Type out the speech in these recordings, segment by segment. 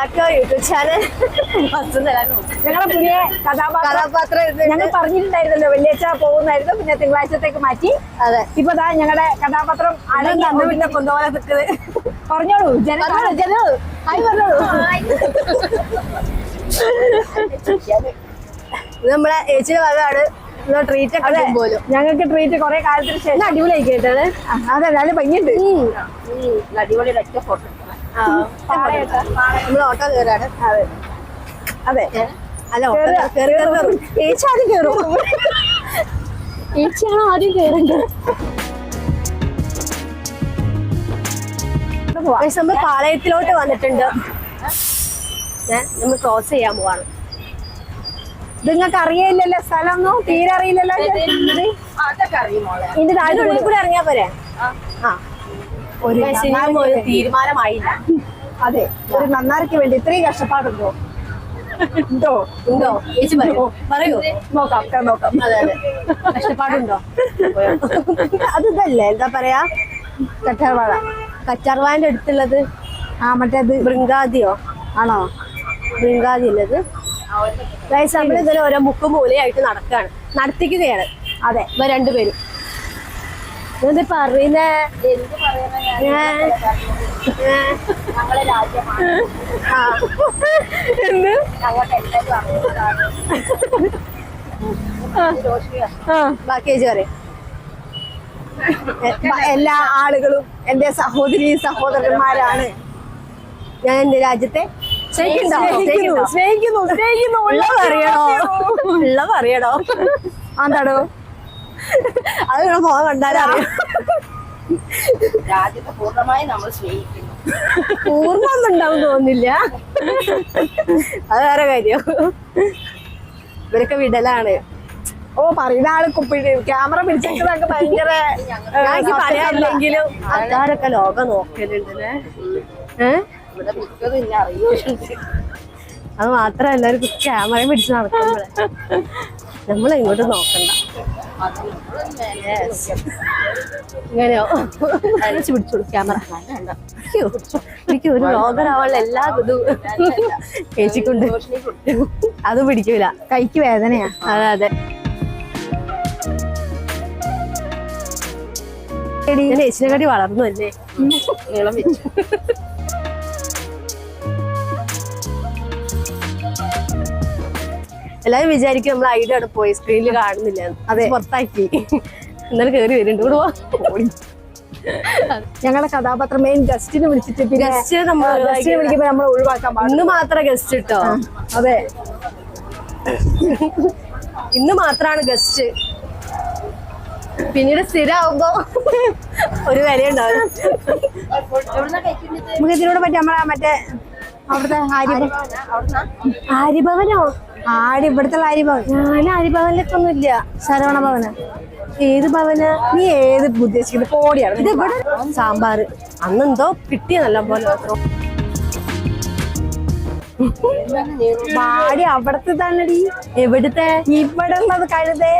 Back YouTube channel ഞങ്ങളുടെ പുതിയ കഥാപാത്രം ഞങ്ങൾ പറഞ്ഞിട്ടുണ്ടായിരുന്നല്ലോ വെള്ളിയാഴ്ച പോകുന്നായിരുന്നു പിന്നെ തിങ്കളാഴ്ചത്തേക്ക് മാറ്റി. അതെ. ഇപ്പൊ ദാ ഞങ്ങളുടെ കഥാപാത്രം അടങ്ങി പിന്നെ കൊണ്ടുപോലെ നിൽക്കുന്നത്. പറഞ്ഞോളൂ ജന ജനോ ഹായ് പറഞ്ഞോളൂ? ഇത് നമ്മളെ ഏച്ചിയുടെ ഭാഗമാണ്. ട്രീറ്റ് അതെ. പോലും ഞങ്ങൾക്ക് ട്രീറ്റ് കുറെ കാലത്തിന് ശേഷം. അടിപൊളിയായി കേട്ടത് അതെ നല്ല ഭംഗിയുണ്ട്. അടിപൊളി ഒറ്റ ഫോട്ടോ നമ്മൾ ഓട്ടോ കയറാണ് അതെ. അതെ. അല്ല ഓട്ടോ. കയറി ഏച്ചി ആദ്യം കയറും ഏച്ചിയാണോ ആദ്യം കയറേണ്ടത്. നമ്മൾ പാളയത്തിലോട്ട് വന്നിട്ടുണ്ട്. ഞാൻ നമ്മൾ ക്രോസ് ചെയ്യാൻ പോവാണ്. ഇത് നിങ്ങൾക്ക് അറിയില്ലല്ലോ സ്ഥലമൊന്നും? തീരെ അറിയില്ലല്ലോ ഇതിന്റെ താഴെ കൂടെ ഇറങ്ങിയാ പോരെ? ആ. ഒരു തീരുമാനമായില്ല. അതെ ഒരു നന്നാർക്ക് വേണ്ടി ഇത്രയും കഷ്ടപ്പാടുണ്ടോ? ഉണ്ടോ? ഉണ്ടോ? ചേച്ചി പറയൂ. പറയൂ. നോക്കാം നോക്കാം. അതെ അതെ. കഷ്ടപ്പാടുണ്ടോ? അത് ഇതല്ലേ എന്താ പറയാ? കറ്റാർവാഴ. കച്ചാർവാന്റെ അടുത്തുള്ളത്? ആ മറ്റേത് ബൃങ്കാദിയോ ആണോ? ബൃങ്കാദി ഉള്ളത് നമ്മൾ ഇതിൽ ഓരോ മുക്കും മൂലയായിട്ട് നടക്കുകയാണ് നടത്തിക്കുകയാണ്. അതെ. ഇവ രണ്ടുപേരും. എന്താ? പറയുന്നേ. എന്ത് ബാക്കി പറയും. എല്ലാ ആളുകളും എന്റെ സഹോദരി സഹോദരന്മാരാണ്. ഞാൻ എന്റെ രാജ്യത്തെ? സ്നേഹിക്കുന്നു? സ്നേഹിക്കുന്നു. സ്നേഹിക്കുന്നു അറിയണോ? അറിയണോ? ഉള്ള പറയണോ എന്താടോ? അത് മുഖം അറിയാം. രാജ്യത്തെ പൂർണമായി നമ്മൾ സ്നേഹിക്കുന്നു. പൂർണമൊന്നും ഉണ്ടാവും തോന്നുന്നില്ല. അത് വേറെ കാര്യം. ഇവരൊക്കെ വിടലാണ്. ഓ പറയുന്ന ആൾ കുപ്പി ക്യാമറ പിടിച്ചൊക്കെ ഭയങ്കര പറയാനില്ലെങ്കിലും ആൾക്കാരൊക്കെ ലോകം അറിയുന്നുണ്ട്. അത് മാത്രല്ല ഒരു ക്യാമറ പിടിച്ച് നടക്കുമ്പോഴേ. നമ്മൾ ഇങ്ങോട്ട് നോക്കണ്ട. അടിച്ചു പിടിച്ചോളൂ ക്യാമറ. എനിക്ക് ഒരു ലോകരാവുള്ള എല്ലാ ഇതും ചേച്ചിക്കുണ്ട് അത് പിടിക്കൂല. കൈക്ക് വേദനയാ. അതെ അതെ. ചേച്ചിനെ കടി വളർന്നു അല്ലേ? നീളം വെച്ചു. എല്ലാരും വിചാരിക്കും നമ്മൾ ഐഡിയ അവിടെ പോയി സ്ക്രീനിൽ കാണുന്നില്ല. അതെ. പുറത്താക്കി. എന്നാലും കേറി വരുന്നുണ്ട് ഇവിടെ. ഞങ്ങളുടെ കഥാപാത്രം മെയിൻ ഗസ്റ്റിനെ വിളിച്ചിട്ട് പിന്നെ ഗസ്റ്റിനെ വിളിക്കുമ്പോ നമ്മൾ ഒഴിവാക്കാൻ പാടില്ല. ഇന്ന് മാത്രം ഗസ്റ്റ് കിട്ടോ അതെ. ഇന്ന് മാത്രാണ് ഗസ്റ്റ് പിന്നീട് സ്ഥിരമാകുമ്പോ ഒരു വില ഉണ്ടാവും നമുക്ക് ഇതിനോട് പറ്റി നമ്മളെ മറ്റേ അവിടുത്തെ ആര്യ ആര്യഭവനോ? ആര്യ ഇവിടുത്തെ ആര്യഭവൻ ഞാൻ ആര്യഭവനിലേക്കൊന്നും ഇല്ല ശരവണ ഭവന്. ഏത് ഭവന്? നീ ഏത് ഉദ്ദേശിക്കുന്നത് കോടിയാണ്? ഇത് ഇവിടെ? സാമ്പാർ. അന്നെന്തോ കിട്ടിയ നല്ല പോലെ മാത്രം. പാടി അവിടത്തെ തന്നെടി. എവിടുത്തെ? ഇവിടെ ഉള്ളത് കഴുതേ.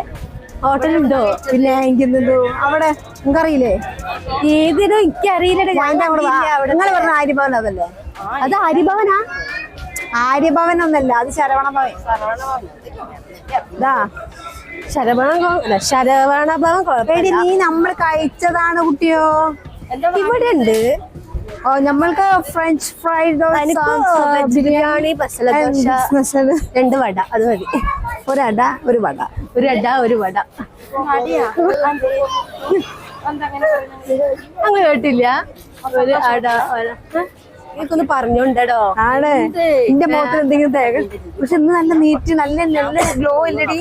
ഹോട്ടലുണ്ടോ? പിന്നെ എനിക്കെന്തോ അവിടെ നിങ്ങറിയില്ലേ ഏതിനോ എനിക്കറിയില്ലടേ. ഞാൻ അവിടെ അവിടെ. നിങ്ങൾ പറഞ്ഞ ആര്യഭവൻ അതല്ലേ? അത് ആര്യഭവനാ ആര്യഭവൻ ഒന്നല്ല അത് ശരവണ ഭവൻ ഇതാ. ശരവണ ഭവൻ- അല്ല ശരവണ ഭവൻ എടി കുഴപ്പമില്ല നീ നമ്മൾ കഴിച്ചതാണ് കുട്ടിയോ? ഇവിടെ ഉണ്ട് ഓ നമ്മൾക്ക് ഫ്രഞ്ച് ഫ്രൈഡ് ബിരിയാണി മസാല ദോശ രണ്ട് വട അത് മതി. അട ഒരു വട. ഒരു അട ഒരു വട. അങ്ങനെ കേട്ടില്ല. ഒരു അട? എനിക്കൊന്ന് പറഞ്ഞോണ്ടോ ആണ്. എന്റെ മുഖത്ത് എന്തെങ്കിലും തേക പക്ഷെ ഇന്ന് നല്ല നീറ്റ് നല്ല നല്ല ഗ്ലോ ഇല്ലടി.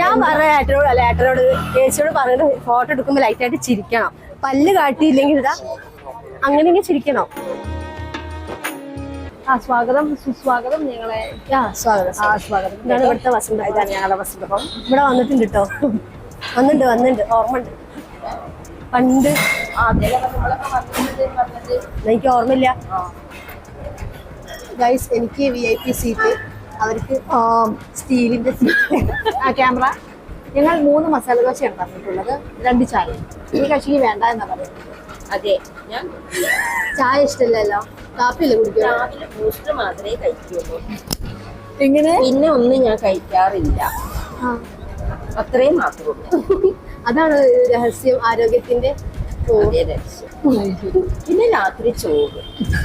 ഞാൻ പറയാം ഏട്ടനോട് അല്ല ഏട്ടനോട് ചേച്ചിയോട് പറഞ്ഞിട്ട് ഫോട്ടോ എടുക്കുമ്പോ ലൈറ്റ് ആയിട്ട് ചിരിക്കണം. പല്ല് കാട്ടിയില്ലെങ്കിൽ ഇതാ അങ്ങനെ ഇങ്ങനെ ചിരിക്കണം. ആ സ്വാഗതം സുസ്വാഗതം ഞങ്ങളെ. ആ സ്വാഗതം ആ സ്വാഗതം. ഇതാണ് ഇവിടുത്തെ വസന്ത ഇതാണ് ഞങ്ങളുടെ വസന്തം ഇവിടെ വന്നിട്ടുണ്ട് കേട്ടോ വന്നിട്ടുണ്ട് വന്നിട്ടുണ്ട് ഓർമ്മ ഉണ്ട്. പണ്ട് എനിക്ക് ഓർമ്മയില്ല. ഗൈസ് എനിക്ക് വി ഐ പി സീറ്റ് അവർക്ക് സ്റ്റീലിന്റെ സീറ്റ് ആ ക്യാമറ. ഞങ്ങൾ മൂന്ന് മസാല ദോശയാണ് പറഞ്ഞിട്ടുള്ളത്. രണ്ട് ചായ. ഈ കക്ഷിക്ക് വേണ്ട എന്നാ പറയുന്നത്. അതെ ഞാൻ ചായ ഇഷ്ടല്ലോ കാപ്പിയല്ലേ കുടിക്കുക രാവിലെ മാത്രമേ കഴിക്കുള്ളൂ. എങ്ങനെ? പിന്നെ ഒന്നും ഞാൻ കഴിക്കാറില്ല. അത്രയും മാത്രമേ ഉള്ളൂ. അതാണ് രഹസ്യം ആരോഗ്യത്തിന്റെ പിന്നെ രാത്രി ചോറ്.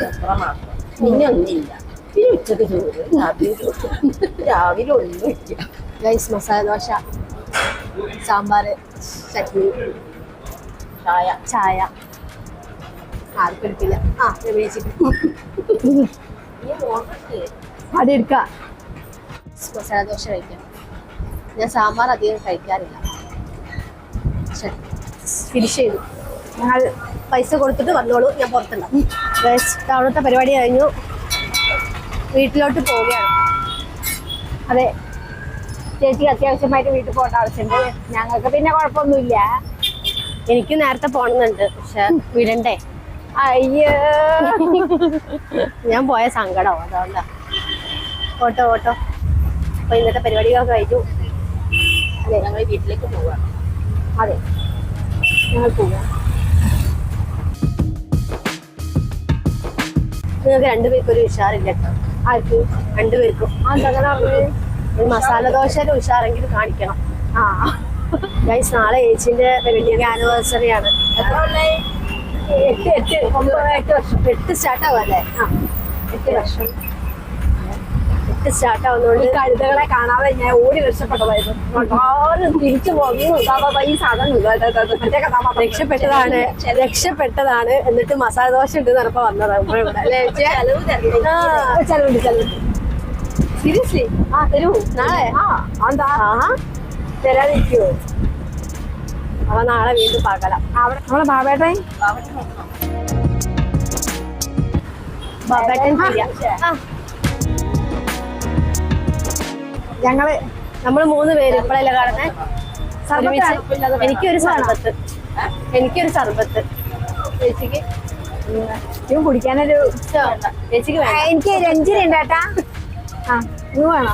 അത്ര മാത്രം? പിന്നെ ഒന്നില്ല. പിന്നെ ഉച്ചയ്ക്ക് ചോറ്. രാത്രി ചോറ്. രാവിലെ ഒന്നുമില്ല ഗൈസ് മസാല ദോശ സാമ്പാറ് ചട്നി ചായ. ചായ. ആർക്കെടുപ്പില്ല ആ വിളിച്ചിട്ട്. അവിടെ എടുക്ക. മസാല ദോശ കഴിക്കാം. ഞാൻ സാമ്പാർ അധികം കഴിക്കാറില്ല. ഫിനിഷ് ചെയ്തു. ഞങ്ങൾ പൈസ കൊടുത്തിട്ട് വന്നോളൂ ഞാൻ പുറത്തുണ്ടാവും അവിടുത്തെ പരിപാടി കഴിഞ്ഞു. വീട്ടിലോട്ട് പോവുകയാണ്. അതെ ചേച്ചി അത്യാവശ്യമായിട്ട് വീട്ടിൽ പോകേണ്ട ആവശ്യമുണ്ട്. ഞങ്ങൾക്ക് പിന്നെ കുഴപ്പമൊന്നുമില്ല. എനിക്ക് നേരത്തെ പോകണമെന്നുണ്ട് പക്ഷെ വിടണ്ടേ. അയ്യോ. ഞാൻ പോയ സങ്കടം അതുകൊണ്ടാ. Auto auto. അപ്പൊ ഇന്നത്തെ പരിപാടികളൊക്കെ കഴിഞ്ഞു. അതെ. ഞങ്ങൾ വീട്ടിലേക്ക് പോവാം അതെ. ഞങ്ങൾ പോവാം നിങ്ങൾക്ക് രണ്ടുപേർക്കും ഒരു ഉഷാറില്ല കേട്ടോ. ആർക്ക്? രണ്ടുപേർക്കും. ആ പറഞ്ഞത് ഒരു മസാല ദോശയുടെ ഉഷാറെങ്കിലും കാണിക്കണം. ആ. ഗൈസ് നാളെ ഏച്ചിന്റെ വെഡിങ് ആനിവേഴ്സറി ആണ്. എട്ട് എട്ട് ഒമ്പത് എട്ട് വർഷം. എട്ട് സ്റ്റാർട്ട് ആവല്ലേ ആ. എട്ട് വർഷം. എട്ട് സ്റ്റാർട്ട് ആവുന്നതുകൊണ്ട് ഈ കഴുതകളെ കാണാതെ ഞാൻ ഓടി രക്ഷപ്പെട്ടതായിരുന്നു. ആരും തിരിച്ചു പോകുന്നു ഈ സാധനം മറ്റേ കഥാപാത്രം. രക്ഷപ്പെട്ടതാണ്. രക്ഷപ്പെട്ടതാണ് എന്നിട്ട് മസാല ദോശ ഉണ്ട് നടപ്പോ? ആ, ചെലവുണ്ട് ചെലവുണ്ട്. സീരിയസ്ലി ആ തരൂ. നാളെ? ആ എന്താ ആഹാ. തരാതിരിക്കുവോ? അപ്പൊ നാളെ വീണ്ടും പാകലാം അവിടെ നമ്മളെ ബാബേട്ടൻ? നോക്കണം. ആ. ഞങ്ങൾ നമ്മൾ മൂന്ന് പേര് ഇപ്പോഴല്ലേ കാണുന്നത് എനിക്കൊരു സർബത്ത്. എനിക്കൊരു സർബത്ത്. ചേച്ചിക്ക്? ഇവൻ കുടിക്കാനൊരു. ചേച്ചിക്ക് എനിക്ക് രഞ്ജിനി ആ വേണോ.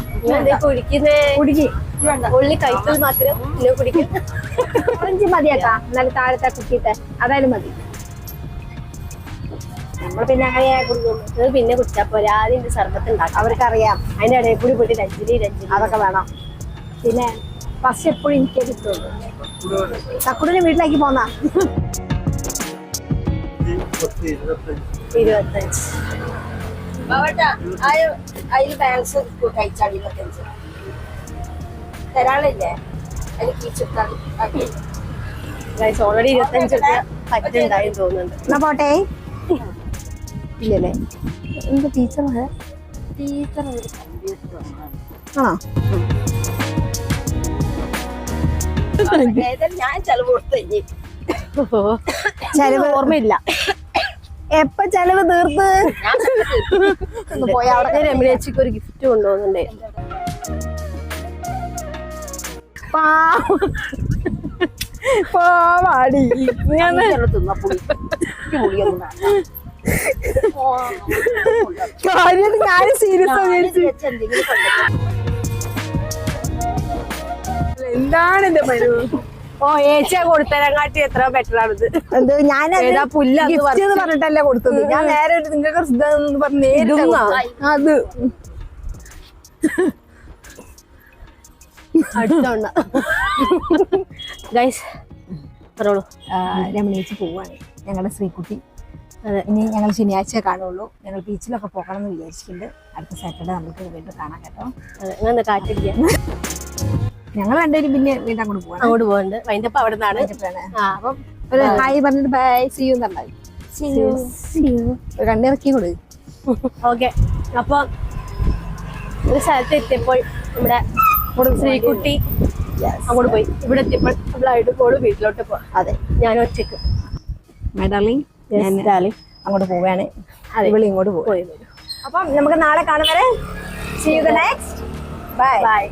കുടിക്കുന്നേ? കുടിക്ക്. ഉള്ളി മാത്രം. കുടിക്കും. രഞ്ജി മതി കേട്ടാ. എന്നാലും താഴത്തെ അതായാലും മതി. നമ്മൾ പിന്നെ അങ്ങനെ കുടിക്കുള്ളൂ പിന്നെ കുടിച്ചാ പോലെ ആദ്യം ഇത് സർബത്ത് ഉണ്ടാക്കും. അവർക്കറിയാം. അതിന്റെ ഇടയിൽ കൂടി പോയിട്ട് രഞ്ജിനി രഞ്ജിനി അതൊക്കെ വേണം. പിന്നെ ഫസ്റ്റ് എപ്പോഴും എനിക്ക് കിട്ടുള്ളൂ. തക്കുടിനെ വീട്ടിലേക്ക് പോന്നാ? ഇരുപത്തഞ്ച്. ബാലൻസ് കഴിച്ചാൽ ഇരുപത്തഞ്ച്. തരാളില്ലേ അതിൽ ഓൾറെഡി ഇരുപത്തഞ്ച് രൂപ പറ്റുണ്ടായി തോന്നുന്നുണ്ട്. എന്നാ പോട്ടെ? ഇല്ലല്ലേ? എന്താ ടീച്ചർ ടീച്ചർ ഒരു കമ്പ്യൂട്ടർ ആണോ? ഏതായാലും ഞാൻ ചെലവ് കൊടുത്തു കഴിഞ്ഞ്. ചെലവ് ഓർമ്മയില്ല. എപ്പ ചെലവ് തീർത്ത്? പോയ പോയി അവിടെ രമിനേച്ചിക്ക് രമണിയച്ചിക്ക് ഒരു ഗിഫ്റ്റ് കൊണ്ടുപോകുന്നുണ്ടേ പാവാടി. ഞാൻ ചെലവ് തിന്ന പുളി എനിക്ക് പുളിയൊന്നും വേണ്ട. കാര്യം ഞാൻ സീരിയസ്. എന്താണ് എന്റെ പരു ഓ ഏച്ചിയാ കൊടുത്തരങ്ങാട്ടി എത്ര ബെറ്റർ ആണിത് എന്ത്? ഞാൻ ഏതാ പുല്ല് അത് ഗിഫ്റ്റ് എന്ന് പറഞ്ഞിട്ടല്ല കൊടുത്തത്. ഞാൻ നേരെ നിങ്ങൾക്ക് പറഞ്ഞ്. അത്. അടുത്തോണ്ട ഗൈസ് പറഞ്ഞോളൂ പോവാണ്. ഞങ്ങളുടെ ശ്രീകുട്ടി. ഇനി ഞങ്ങൾ ശനിയാഴ്ച കാണുള്ളൂ. ഞങ്ങൾ ബീച്ചിലൊക്കെ പോകണം എന്ന് വിചാരിച്ചിട്ടുണ്ട്. അടുത്ത സാറ്റർഡേ നമുക്ക് വീണ്ടും കാണാം കേട്ടോ. കാറ്റിരിക്കുക ഞങ്ങൾ രണ്ടുപേരും പിന്നെ വീണ്ടും അങ്ങോട്ട് പോകാം അങ്ങോട്ട് പോകുന്നുണ്ട് വൈൻഡപ്പ് അവിടെ നിന്നാണ് അപ്പം ഒരു ഹായ് പറഞ്ഞിട്ട് ബൈ സി യു എന്നുണ്ടായി കണ്ണിറക്കി കൊടു ഓക്കെ അപ്പൊ ഒരു സ്ഥലത്ത് എത്തിയപ്പോൾ ഇവിടെ ശ്രീകുട്ടി അങ്ങോട്ട് പോയി. ഇവിടെ എത്തിയപ്പോൾ നമ്മളായിട്ട് പോളും വീട്ടിലോട്ട് പോകാം അതെ. ഞാൻ ഒറ്റയ്ക്ക് മൈ ഡാർലിംഗ് ഞാൻ. അങ്ങോട്ട് പോവുകയാണ്. ഇവിടെ ഇങ്ങോട്ട് പോയി വരും. അപ്പം നമുക്ക് നാളെ കാണുന്നവരെ see you the next bye bye